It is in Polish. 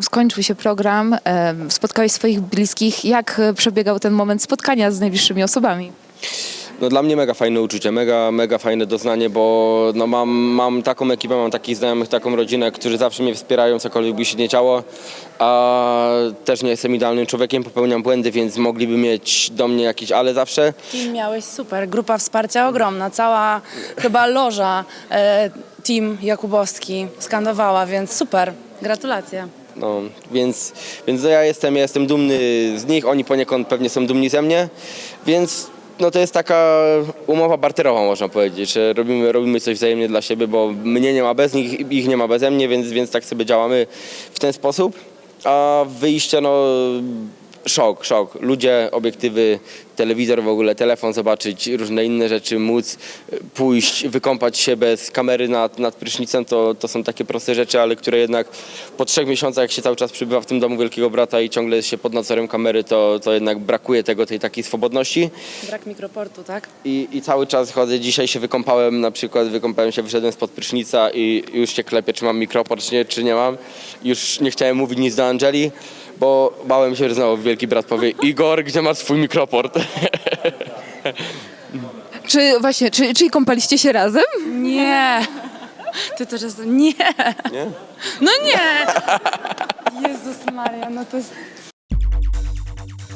Skończył się program, e, spotkałeś swoich bliskich. Jak e, przebiegał ten moment spotkania z najbliższymi osobami? No dla mnie mega fajne uczucie, mega, mega fajne doznanie, bo no mam, mam taką ekipę, mam takich znajomych, taką rodzinę, którzy zawsze mnie wspierają, cokolwiek by się nie działo, a też nie jestem idealnym człowiekiem, popełniam błędy, więc mogliby mieć do mnie jakieś ale zawsze. Team miałeś super, grupa wsparcia ogromna, cała chyba loża e, Team Jakubowski skandowała, więc super, gratulacje. No, więc, więc no ja jestem, ja jestem dumny z nich, oni poniekąd pewnie są dumni ze mnie, więc no to jest taka umowa barterowa można powiedzieć, że robimy, robimy coś wzajemnie dla siebie, bo mnie nie ma bez nich, ich nie ma beze mnie, więc, więc tak sobie działamy w ten sposób. A wyjście no szok, szok. Ludzie, obiektywy, telewizor w ogóle, telefon zobaczyć, różne inne rzeczy, móc e, pójść, wykąpać się bez kamery nad, nad prysznicem, to, to są takie proste rzeczy, ale które jednak po trzech miesiącach, jak się cały czas przybywa w tym domu Wielkiego Brata i ciągle jest się pod nadzorem kamery, to, to jednak brakuje tego, tej takiej swobodności. Brak mikroportu, tak? I, I cały czas chodzę, dzisiaj się wykąpałem, na przykład wykąpałem się, wyszedłem spod prysznica i już się klepię, czy mam mikroport, czy nie, czy nie mam. Już nie chciałem mówić nic do Angeli, bo bałem się, że znowu wielki brat powie Igor, gdzie masz swój mikroport? Czy właśnie, czy, czyli kąpaliście się razem? Nie! Ty też jest... Nie! Nie? No nie! Jezus Maria, no to jest